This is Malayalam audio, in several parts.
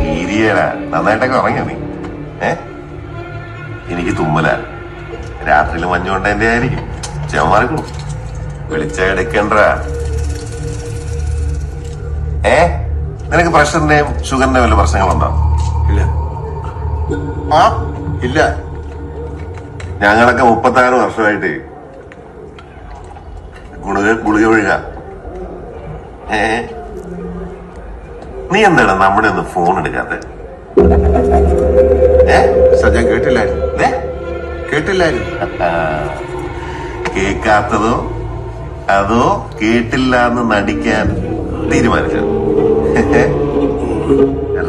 ഈരിയടാ നന്നായിട്ടൊക്കെ ഉറങ്ങിയ നീ? ഏ? എനിക്ക് തുമ്മല. രാത്രിയിൽ മഞ്ഞുകൊണ്ടതിന്റെ ആയിരിക്കും. ചെവന്മാർക്കും വിളിച്ച എടുക്കണ്ട. ഏ? നിനക്ക് പ്രഷറിന്റെയും ഷുഗറിന്റെയും വല്ല പ്രശ്നങ്ങളുണ്ടോ? ഇല്ല. ആ? ഇല്ല. ഞങ്ങളൊക്കെ മുപ്പത്താറ് വർഷമായിട്ട് ഗുളിക ഗുളിക ഒഴുക. ഏ? നീ എന്താണ് നമ്മുടെ ഒന്ന് ഫോൺ എടുക്കാതെ ഏ? ഞാൻ കേട്ടില്ലായിരുന്നു. കേട്ടില്ലായിരുന്നു. കേൾക്കാത്തതോ അതോ കേട്ടില്ല എന്ന് നടിക്കാൻ തീരുമാനിച്ചോ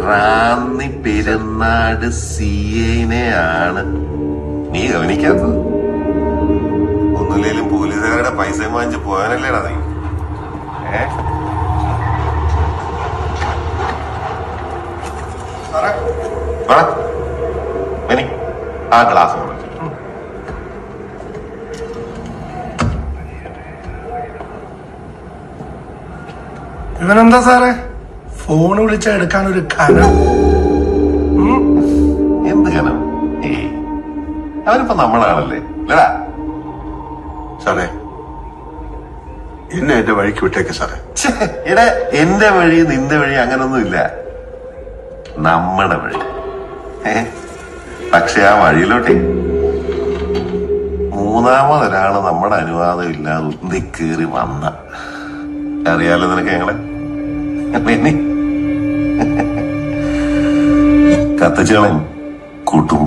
റാന്നി പെരുന്നാട് സി ആണ് നീ ഗവനിക്കാത്തത്. ഒന്നുമില്ലെങ്കിലും പോലീസുകാരുടെ പൈസ വാങ്ങിച്ച് പോകാനല്ലേടാ നീ? ഏ? വനി, ആ ഗ്ലാസ്. ഇവനെന്താ സാറേ? ഫോൺ വിളിച്ച എടുക്കാൻ ഒരു കനം എന്ത് കനം? അവനിപ്പോ നമ്മളാണല്ലേ. അല്ലടാ സാറേ. എന്നെ എന്റെ വഴിക്ക് വിട്ടേക്ക് സാറേ. എടാ എന്റെ വഴി നിന്റെ വഴി അങ്ങനൊന്നും ഇല്ല നമ്മുടെ വഴി. ഏ? പക്ഷെ ആ വഴിയിലോട്ടെ. മൂന്നാമതൊരാൾ നമ്മുടെ അനുവാദം ഇല്ലാതെ ഉന്തി കയറി വന്ന. അറിയാലോ നിനക്ക് ഞങ്ങളെ? പിന്നെ കത്തിച്ചോളൻ കുടുംബത്തോടെ